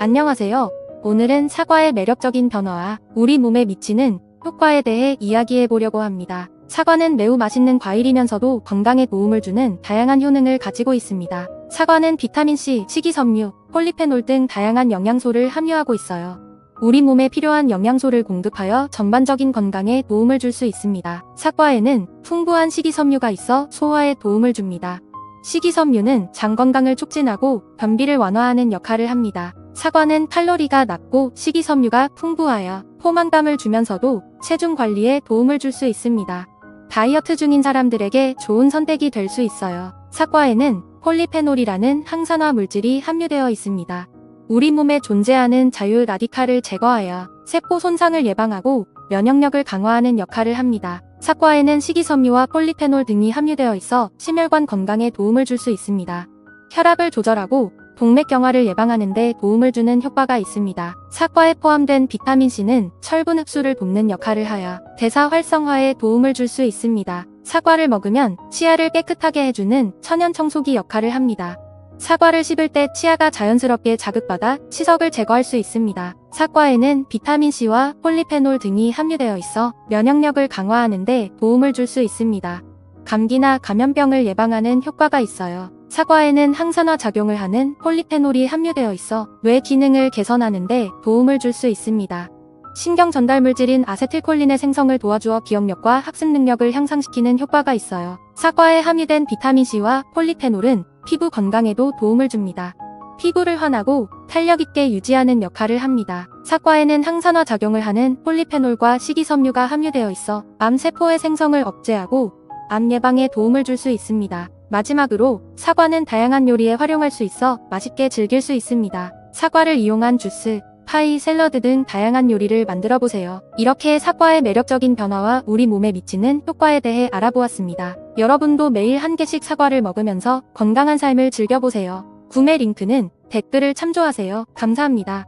안녕하세요. 오늘은 사과의 매력적인 변화와 우리 몸에 미치는 효과에 대해 이야기해 보려고 합니다. 사과는 매우 맛있는 과일이면서도 건강에 도움을 주는 다양한 효능을 가지고 있습니다. 사과는 비타민C, 식이섬유, 폴리페놀 등 다양한 영양소를 함유하고 있어요. 우리 몸에 필요한 영양소를 공급하여 전반적인 건강에 도움을 줄 수 있습니다. 사과에는 풍부한 식이섬유가 있어 소화에 도움을 줍니다. 식이섬유는 장 건강을 촉진하고 변비를 완화하는 역할을 합니다. 사과는 칼로리가 낮고 식이섬유가 풍부하여 포만감을 주면서도 체중 관리에 도움을 줄 수 있습니다. 다이어트 중인 사람들에게 좋은 선택이 될 수 있어요. 사과에는 폴리페놀이라는 항산화 물질이 함유되어 있습니다. 우리 몸에 존재하는 자유 라디칼을 제거하여 세포 손상을 예방하고 면역력을 강화하는 역할을 합니다. 사과에는 식이섬유와 폴리페놀 등이 함유되어 있어 심혈관 건강에 도움을 줄 수 있습니다. 혈압을 조절하고 동맥경화를 예방하는 데 도움을 주는 효과가 있습니다. 사과에 포함된 비타민C는 철분 흡수를 돕는 역할을 하여 대사 활성화에 도움을 줄 수 있습니다. 사과를 먹으면 치아를 깨끗하게 해주는 천연 청소기 역할을 합니다. 사과를 씹을 때 치아가 자연스럽게 자극받아 치석을 제거할 수 있습니다. 사과에는 비타민C와 폴리페놀 등이 함유되어 있어 면역력을 강화하는 데 도움을 줄 수 있습니다. 감기나 감염병을 예방하는 효과가 있어요. 사과에는 항산화 작용을 하는 폴리페놀이 함유되어 있어 뇌 기능을 개선하는데 도움을 줄 수 있습니다. 신경 전달 물질인 아세틸콜린의 생성을 도와주어 기억력과 학습 능력을 향상시키는 효과가 있어요. 사과에 함유된 비타민C와 폴리페놀은 피부 건강에도 도움을 줍니다. 피부를 환하고 탄력 있게 유지하는 역할을 합니다. 사과에는 항산화 작용을 하는 폴리페놀과 식이섬유가 함유되어 있어 암 세포의 생성을 억제하고 암 예방에 도움을 줄 수 있습니다. 마지막으로 사과는 다양한 요리에 활용할 수 있어 맛있게 즐길 수 있습니다. 사과를 이용한 주스, 파이, 샐러드 등 다양한 요리를 만들어 보세요. 이렇게 사과의 매력적인 변화와 우리 몸에 미치는 효과에 대해 알아보았습니다. 여러분도 매일 한 개씩 사과를 먹으면서 건강한 삶을 즐겨보세요. 구매 링크는 댓글을 참조하세요. 감사합니다.